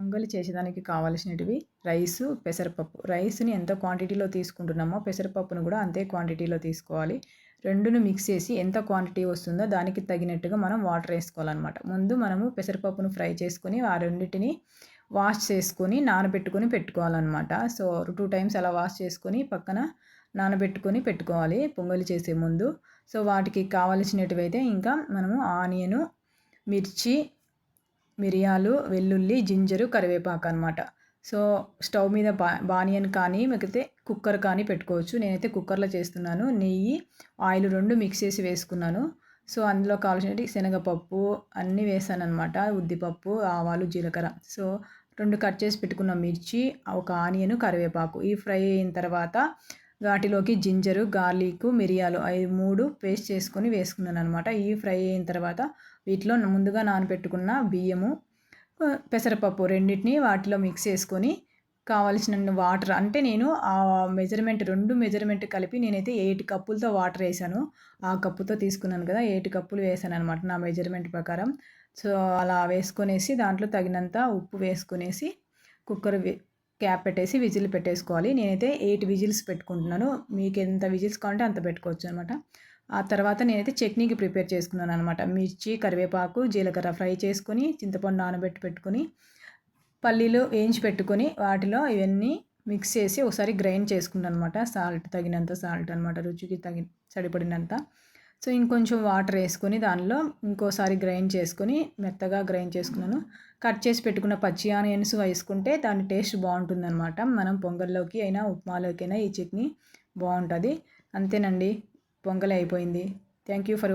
పొంగలి చేసేదానికి కావాల్సినటివి రైసు పెసరపప్పు. రైస్ని ఎంత క్వాంటిటీలో తీసుకుంటున్నామో పెసరపప్పును కూడా అంతే క్వాంటిటీలో తీసుకోవాలి. రెండును మిక్స్ చేసి ఎంత క్వాంటిటీ వస్తుందో దానికి తగినట్టుగా మనం వాటర్ వేసుకోవాలన్నమాట. ముందు మనము పెసరపప్పును ఫ్రై చేసుకొని ఆ రెండింటిని వాష్ చేసుకొని నానబెట్టుకొని పెట్టుకోవాలన్నమాట. సో టూ టైమ్స్ అలా వాష్ చేసుకొని పక్కన నానబెట్టుకొని పెట్టుకోవాలి పొంగలి చేసే ముందు. సో వాటికి కావలసినవి అయితే ఇంకా మనము ఆనియను మిర్చి మిరియాలు వెల్లుల్లి జింజరు కరివేపాకు అనమాట సో స్టవ్ మీద బా బానియన్ కానీ లేకపోతే కుక్కర్ కానీ పెట్టుకోవచ్చు. నేనైతే కుక్కర్లో చేస్తున్నాను. నెయ్యి ఆయిల్ రెండు మిక్స్ చేసి వేసుకున్నాను. సో అందులో కావాల్సినవి శనగపప్పు అన్నీ వేసాను అనమాట ఉద్దిపప్పు ఆవాలు జీలకర్ర. సో రెండు కట్ చేసి పెట్టుకున్న మిర్చి ఒక ఆనియన్ కరివేపాకు. ఈ ఫ్రై అయిన తర్వాత వాటిలోకి జింజరు గార్లిక్ మిరియాలు ఐదు మూడు పేస్ట్ చేసుకొని వేసుకున్నాను అనమాట ఈ ఫ్రై అయిన తర్వాత వీటిలో ముందుగా నానబెట్టుకున్న బియ్యము పెసరపప్పు రెండింటిని వాటిలో మిక్స్ చేసుకొని కావలసిన వాటర్ అంటే నేను ఆ మెజర్మెంట్ రెండు మెజర్మెంట్ కలిపి నేనైతే ఎయిట్ కప్పులతో వాటర్ వేసాను. ఆ కప్పుతో తీసుకున్నాను కదా ఎయిట్ కప్పులు వేసాను అనమాట నా మెజర్మెంట్ ప్రకారం. సో అలా వేసుకొనేసి దాంట్లో తగినంత ఉప్పు వేసుకునేసి కుక్కర్ క్యాప్ పెట్టేసి విజిల్ పెట్టేసుకోవాలి. నేనైతే ఎయిట్ విజిల్స్ పెట్టుకుంటున్నాను. మీకు ఎంత విజిల్స్ కావాలంటే అంత పెట్టుకోవచ్చు అనమాట ఆ తర్వాత నేనైతే చట్నీకి ప్రిపేర్ చేసుకున్నాను అనమాట మిర్చి కరివేపాకు జీలకర్ర ఫ్రై చేసుకుని చింతపండు నానబెట్టి పెట్టుకొని పల్లీలు వేయించి పెట్టుకొని వాటిలో ఇవన్నీ మిక్స్ చేసి ఒకసారి గ్రైండ్ చేసుకున్నాను అనమాట సాల్ట్ తగినంత సాల్ట్ అనమాట రుచికి తగి సరిపడినంత. సో ఇంకొంచెం వాటర్ వేసుకొని దానిలో ఇంకోసారి గ్రైండ్ చేసుకొని మెత్తగా గ్రైండ్ చేసుకున్నాను. కట్ చేసి పెట్టుకున్న పచ్చి ఆనియన్స్ వేసుకుంటే దాని టేస్ట్ బాగుంటుందన్నమాట. మనం పొంగల్లోకి అయినా ఉప్మాలోకి అయినా ఈ చట్నీ బాగుంటుంది. అంతేనండి. పొంగల్ అయిపోయింది. Thank you for